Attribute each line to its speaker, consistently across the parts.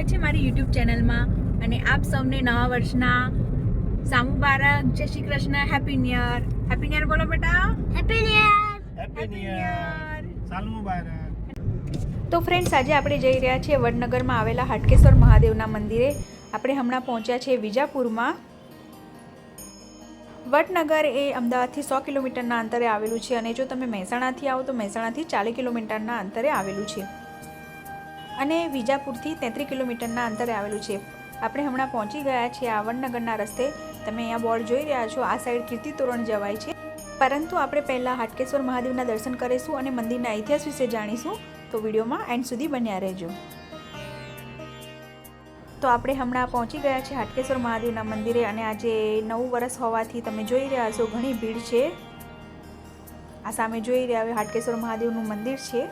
Speaker 1: સ્વાગત છે મારી યુટ્યુબ ચેનલમાં અને આપ સૌને નવા વર્ષના સામુબારક જય Shri Krishna. Happy new year happy new year બોલો બેટા.
Speaker 2: Happy new year
Speaker 3: happy new year
Speaker 1: Year.
Speaker 3: સાલ મુબારક
Speaker 1: તો ફ્રેન્ડ્સ આજે આપણે જઈ રહ્યા છીએ વડનગરમાં આવેલા હાટકેશ્વર મહાદેવના મંદિરે. આપણે હમણાં પહોંચ્યા છીએ વિજાપુરમાં. વડનગર એ અમદાવાદથી સો કિલોમીટરના અંતરે આવેલું છે અને જો તમે મહેસાણાથી આવો તો મહેસાણાથી ચાલીસ કિલોમીટરના અંતરે આવેલું છે. અને વિજાપુરથી તેત્રીસ કિલોમીટરના અંતરે આવેલું છે. આપણે હમણાં પહોંચી ગયા છીએ આવડનગરના રસ્તે. તમે અહીંયા બોર્ડ જોઈ રહ્યા છો, આ સાઈડ કીર્તિ તોરણ જવાય છે. પરંતુ આપણે પહેલાં હાટકેશ્વર મહાદેવના દર્શન કરીશું અને મંદિરના ઇતિહાસ વિશે જાણીશું. તો વિડીયોમાં એન્ડ સુધી બન્યા રહેજો. તો આપણે હમણાં પહોંચી ગયા છે હાટકેશ્વર મહાદેવના મંદિરે અને આજે નવું વર્ષ હોવાથી તમે જોઈ રહ્યા છો ઘણી ભીડ છે. આ સામે જોઈ રહ્યા હવે હાટકેશ્વર મહાદેવનું મંદિર છે.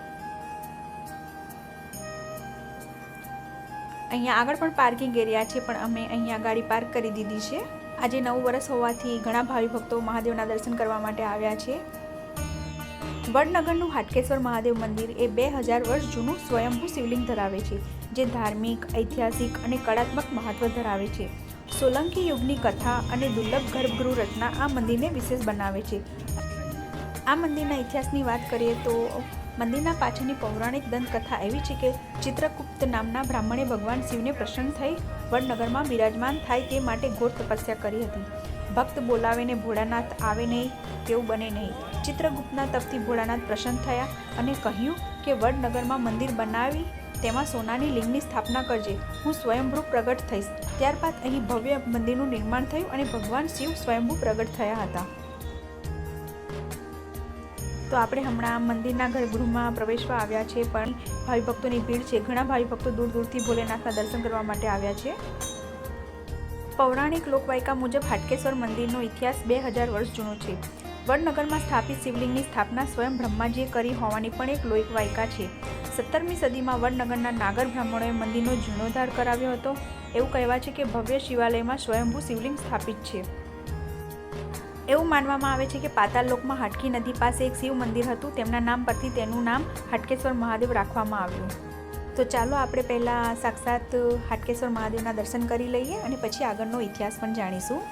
Speaker 1: અહીંયા આગળ પણ પાર્કિંગ એરિયા છે, પણ અમે અહીંયા ગાડી પાર્ક કરી દીધી છે. આજે નવું વર્ષ હોવાથી ઘણા ભાવિ ભક્તો મહાદેવના દર્શન કરવા માટે આવ્યા છે. વડનગરનું હાટકેશ્વર મહાદેવ મંદિર એ બે હજાર વર્ષ જૂનું સ્વયંભૂ શિવલિંગ ધરાવે છે, જે ધાર્મિક, ઐતિહાસિક અને કળાત્મક મહત્વ ધરાવે છે. સોલંકી યુગની કથા અને દુર્લભ ગર્ભગૃહ રચના આ મંદિરને વિશેષ બનાવે છે. આ મંદિરના ઇતિહાસની વાત કરીએ તો મંદિરના પાછળની પૌરાણિક દંતકથા એવી છે કે ચિત્રગુપ્ત નામના બ્રાહ્મણે ભગવાન શિવને પ્રસન્ન થઈ વડનગરમાં બિરાજમાન થાય તે માટે ઘોર તપસ્યા કરી હતી. ભક્ત બોલાવીને ભોળાનાથ આવે નહીં તેવું બને નહીં. ચિત્રગુપ્તના તપથી ભોળાનાથ પ્રસન્ન થયા અને કહ્યું કે વડનગરમાં મંદિર બનાવી તેમાં સોનાની લિંગની સ્થાપના કરજે. હું સ્વયંભૂ પ્રગટ થઈશ. ત્યારબાદ અહીં ભવ્ય મંદિરનું નિર્માણ થયું અને ભગવાન શિવ સ્વયંભૂ પ્રગટ થયા હતા. તો આપણે હમણાં મંદિરના ગર્ભગૃહમાં પ્રવેશવા આવ્યા છે, પણ ભાવિ ભક્તોની ભીડ છે. ઘણા ભાવિ ભક્તો દૂર દૂરથી ભોલેનાથના દર્શન કરવા માટે આવ્યા છે. પૌરાણિક લોકવાયકા મુજબ હાટકેશ્વર મંદિરનો ઇતિહાસ બે હજાર વર્ષ જૂનો છે. વડનગરમાં સ્થાપિત શિવલિંગની સ્થાપના સ્વયં બ્રહ્માજીએ કરી હોવાની પણ એક લોક વાયકા છે. સત્તરમી સદીમાં વડનગરના નાગર બ્રાહ્મણોએ મંદિરનો જીર્ણોદ્ધાર કરાવ્યો હતો. એવું કહેવાય છે કે ભવ્ય શિવાલયમાં સ્વયંભૂ શિવલિંગ સ્થાપિત છે. એવું માનવામાં આવે છે કે પાતાળ લોકમાં હાટકી નદી પાસે એક શિવ મંદિર હતું. તેમના નામ પરથી તેનું નામ હાટકેશ્વર મહાદેવ રાખવામાં આવ્યું. તો ચાલો આપણે પહેલાં સાક્ષાત હાટકેશ્વર મહાદેવના દર્શન કરી લઈએ અને પછી આગળનો ઇતિહાસ પણ જાણીશું.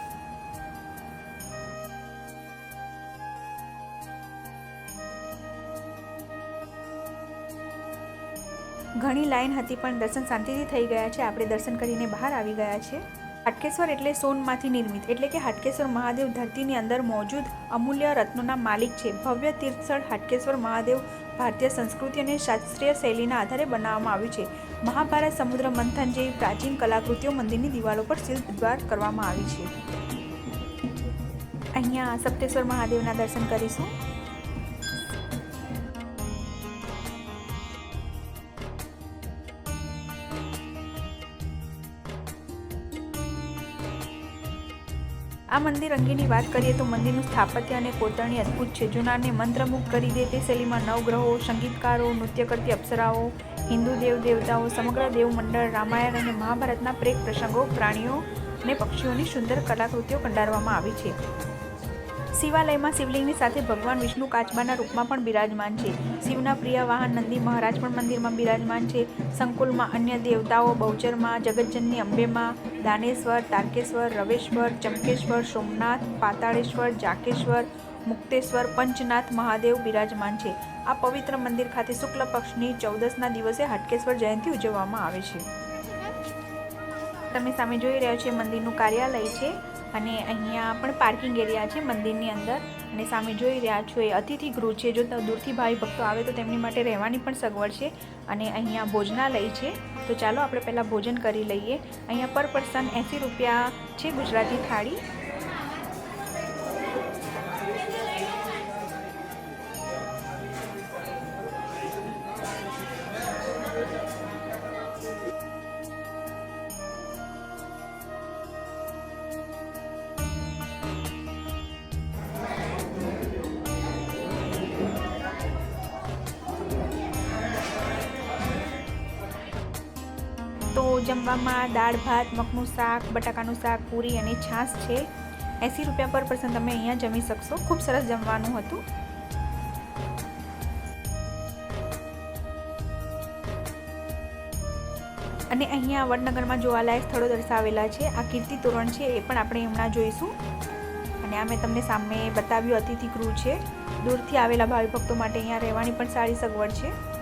Speaker 1: ઘણી લાઈન હતી પણ દર્શન શાંતિથી થઈ ગયા છે. આપણે દર્શન કરીને બહાર આવી ગયા છે હાટકેશ્વર એટલે સોનમાંથી નિર્મિત. એટલે કે હાટકેશ્વર મહાદેવ ધરતીની અંદર મોજૂદ અમૂલ્ય રત્નોના માલિક છે. ભવ્ય તીર્થસ્થળ હાટકેશ્વર મહાદેવ ભારતીય સંસ્કૃતિ અને શાસ્ત્રીય શૈલીના આધારે બનાવવામાં આવ્યું છે. મહાભારત, સમુદ્ર મંથન જેવી પ્રાચીન કલાકૃતિઓ મંદિરની દિવાલો પર શિલ્પ દ્વાર કરવામાં આવી છે. અહીંયા સપ્તેશ્વર મહાદેવના દર્શન કરીશું. આ મંદિર અંગેની વાત કરીએ તો મંદિરનું સ્થાપત્ય અને કોતરણી અદ્ભુત છે. જૂનાને મંત્રમુગ્ધ કરી દે તે શૈલીમાં નવગ્રહો, સંગીતકારો નૃત્ય કરતી અપ્સરાઓ, હિન્દુ દેવ દેવતાઓ, સમગ્ર દેવમંડળ રામાયણ અને મહાભારતના પ્રેક પ્રસંગો, પ્રાણીઓ અને પક્ષીઓની સુંદર કલાકૃતિઓ કંડારવામાં આવી છે. શિવાલયમાં શિવલિંગની સાથે ભગવાન વિષ્ણુ કાચબાના રૂપમાં પણ બિરાજમાન છે. શિવના પ્રિય વાહન નંદી મહારાજ પણ મંદિરમાં બિરાજમાન છે. સંકુલમાં અન્ય દેવતાઓ, બહુચરમાં, જગતજનની અંબેમાં, દાનેશ્વર, તારકેશ્વર, રવેશ્વર, ચમકેશ્વર, સોમનાથ, પાતાળેશ્વર, જાકેશ્વર, મુક્તેશ્વર, પંચનાથ મહાદેવ બિરાજમાન છે. આ પવિત્ર મંદિર ખાતે શુક્લ પક્ષની ચૌદસના દિવસે હાટકેશ્વર જયંતિ ઉજવવામાં આવે છે. તમે સામે જોઈ રહ્યા છો મંદિરનું કાર્યાલય છે. અને અહીંયા પણ પાર્કિંગ એરિયા છે મંદિરની અંદર. અને સામે જોઈ રહ્યા છો એ અતિથિ ગૃહ છે. જો દૂરથી ભાવિ ભક્તો આવે તો તેમની માટે રહેવાની પણ સગવડ છે. અને અહીંયા ભોજનાલય છે. તો ચાલો આપણે પહેલાં ભોજન કરી લઈએ. અહીંયા પર પર્સન એંસી રૂપિયા છે ગુજરાતી થાળી. જમવામાં દાળ, ભાત, મગનું શાક, બટાકાનું શાક, પૂરી અને છાશ છે. એંસી રૂપિયા પર પર્સન તમે અહીંયા જમી શકશો. ખૂબ સરસ જમવાનું હતું. અને અહીંયા વડનગરમાં જોવાલાયક સ્થળો દર્શાવેલા છે. આ કીર્તિ તોરણ છે, એ પણ આપણે હમણાં જોઈશું. અને આ મેં તમને સામે બતાવ્યું અતિથિ ગૃહ છે. દૂરથી આવેલા ભાવિ ભક્તો માટે અહીંયા રહેવાની પણ સારી સગવડ છે.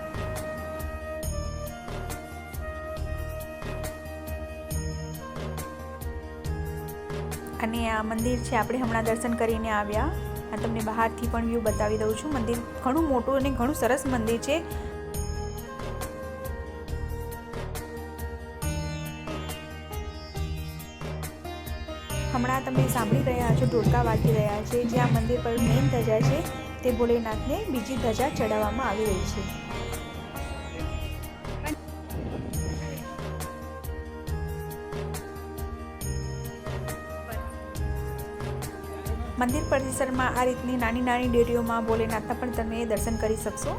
Speaker 1: અને આ મંદિર છે, આપણે હમણાં દર્શન કરીને આવ્યા. આ તમને બહારથી પણ વ્યૂ બતાવી દઉં છું. મંદિર ઘણું મોટું અને ઘણું સરસ મંદિર છે. હમણાં તમે સાંભળી રહ્યા છો ઢોલકા વાગી રહ્યા છે. જે આ મંદિર પર મેઇન ધજા છે, તે ભોલેનાથને બીજી ધજા ચડાવવામાં આવી રહી છે. મંદિર પરિસરમાં આ રીતની નાની નાની ડેરીઓમાં ભોલેનાથના પણ તમે દર્શન કરી શકશો.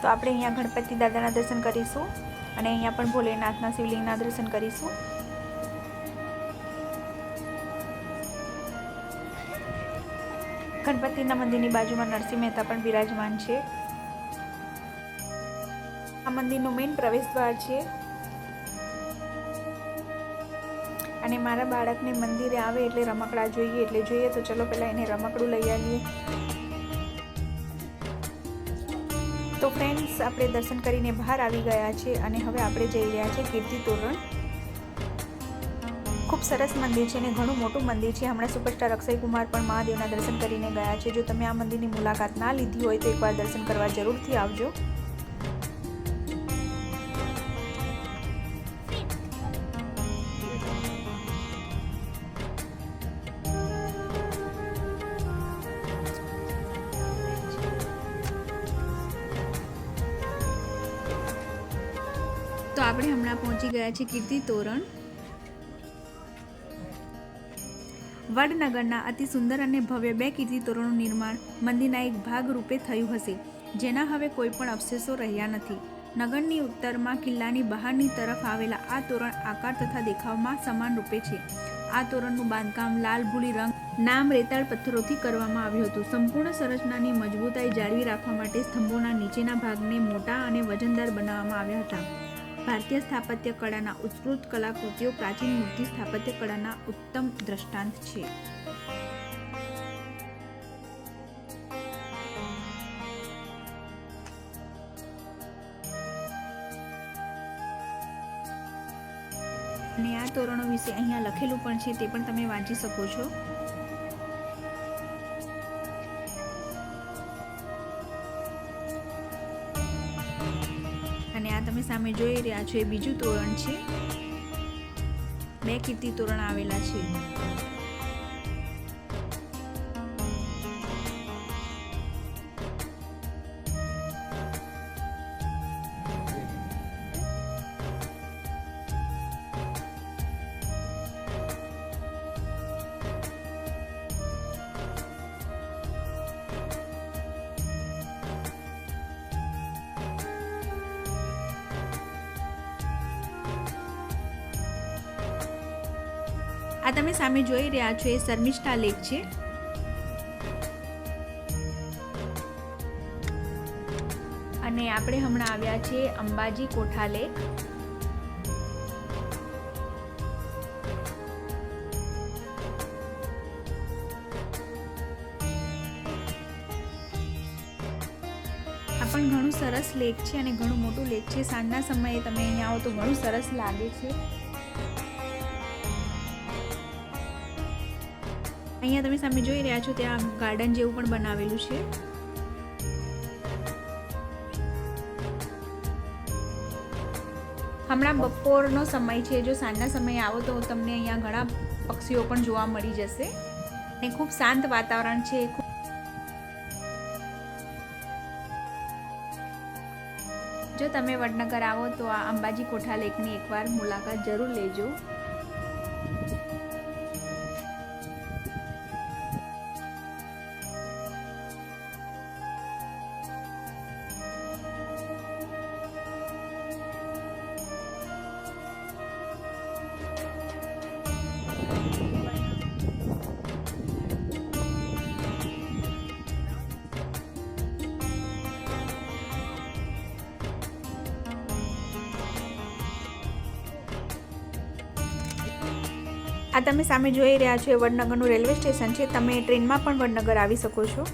Speaker 1: તો આપણે અહીંયા ગણપતિ દાદાના દર્શન કરીશું અને અહીંયા પણ ભોલેનાથના શિવલિંગના દર્શન કરીશું. ગણપતિના મંદિરની બાજુમાં નરસિંહ મહેતા પણ બિરાજમાન છે. આ મંદિરનો મેઇન પ્રવેશ દ્વાર છે. અને મારા બાળકને મંદિરે આવે એટલે રમકડા જોઈએ, એટલે જોઈએ તો ચલો પહેલાં એને રમકડું લઈ આવીએ. તો ફ્રેન્ડ્સ આપણે દર્શન કરીને બહાર આવી ગયા છે અને હવે આપણે જઈ રહ્યા છીએ કીર્તિ તોરણ ખૂબ સરસ મંદિર છે અને ઘણું મોટું મંદિર છે. હમણાં સુપરસ્ટાર અક્ષય કુમાર પણ મહાદેવના દર્શન કરીને ગયા છે. જો તમે આ મંદિરની મુલાકાત ના લીધી હોય તો એકવાર દર્શન કરવા જરૂરથી આવજો. હમણાં ગયા છે કીર્તિ તોરણ. વડનગરના અતિ સુંદર અને ભવ્ય બે કીર્તિ તોરણનું નિર્માણ મંદિરના એક ભાગ રૂપે થયું હશે, જેના હવે કોઈ પણ અવશેષો રહ્યા નથી. નગરની ઉત્તરમાં કિલ્લાની બહારની તરફ આવેલા આ તોરણ આકાર તથા દેખાવમાં સમાન રૂપે છે. આ તોરણનું બાંધકામ લાલ ભૂલી રંગ, નામ રેતાળ પથ્થરોથી કરવામાં આવ્યું હતું. સંપૂર્ણ સંરચનાની મજબૂતાઈ જાળવી રાખવા માટે સ્તંભોના નીચેના ભાગને મોટા અને વજનદાર બનાવવામાં આવ્યા હતા. ભારતીય સ્થાપત્ય કળાના ઉત્કૃષ્ટ કલાકૃતિઓ પ્રાચીન મૂર્તિ સ્થાપત્ય કળાના ઉત્તમ દ્રષ્ટાંત છે. અને આ તોરણો વિશે અહીંયા લખેલું પણ છે, તે પણ તમે વાંચી શકો છો. તમે સામે જોઈ રહ્યા છો એ બીજું તોરણ છે. બે કીર્તિ તોરણ આવેલા છે. આ તમે સામે જોઈ રહ્યા છો, એ શર્મિષ્ઠા લેક છે. અને આપણે હમણાં આવ્યા છીએ અંબાજી કોઠા લેક. પણ ઘણું સરસ લેક છે અને ઘણું મોટું લેક છે. સાંજના સમયે તમે અહીંયા આવો તો ઘણું સરસ લાગે છે. અહીંયા તમે સામે જોઈ રહ્યા છો ત્યાં ગાર્ડન જેવું પણ બનાવેલું છે. હમણાં બપોરનો સમય છે, જો સાંજના સમયે આવો તો તમને અહીંયા ઘણા પક્ષીઓ પણ જોવા મળી જશે. અને ખૂબ શાંત વાતાવરણ છે જો તમે વડનગર આવો તો આ અંબાજી કોઠા લેકની એકવાર મુલાકાત જરૂર લેજો. આ તમે સામે જોઈ રહ્યા છો એ વડનગરનું રેલવે સ્ટેશન છે. તમે ટ્રેનમાં પણ વડનગર આવી શકો છો.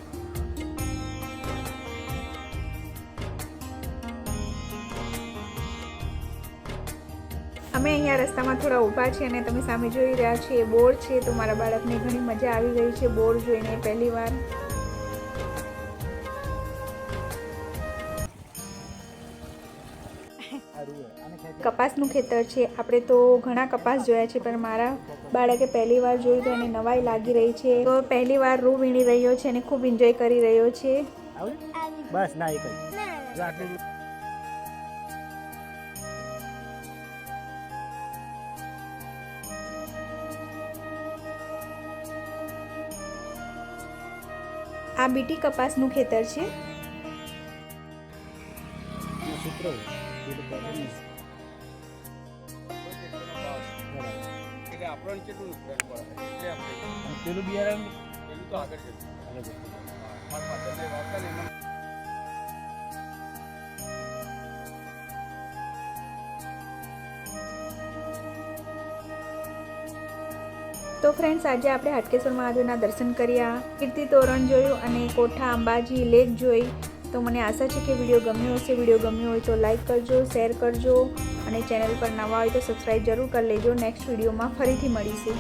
Speaker 1: અમે અહીંયા રસ્તામાં થોડા ઊભા છે અને તમે સામે જોઈ રહ્યા છીએ બોર છે તો મારા બાળકને ઘણી મજા આવી ગઈ છે બોર જોઈને પહેલી વાર. કપાસનું ખેતર છે. આપણે તો ઘણા કપાસ જોયા છે પણ મારા બાળકે પહેલી વાર જોયું તો એને નવાઈ લાગી રહી છે. તો પહેલી વાર રૂ વીણી રહ્યો છે અને ખૂબ એન્જોય કરી રહ્યો છે.
Speaker 3: બસ ના
Speaker 1: આ બીટી કપાસનું ખેતર છે.
Speaker 2: આપણને
Speaker 3: બિયારણ
Speaker 2: પેલું તો આગળ જતું
Speaker 1: તો ફ્રેન્ડ્સ આજે આપણે હાટકેશ્વર મહાદેવના દર્શન કર્યા, કીર્તિ તોરણ જોયું અને કોઠા, અંબાજી, લેક જોઈ. તો મને આશા છે કે વીડિયો ગમ્યો હશે. વીડિયો ગમ્યો હોય તો લાઈક કરજો શેર કરજો અને ચેનલ પર નવા હોય તો સબસ્ક્રાઈબ જરૂર કરી લેજો. નેક્સ્ટ વિડીયોમાં ફરીથી મળીશું.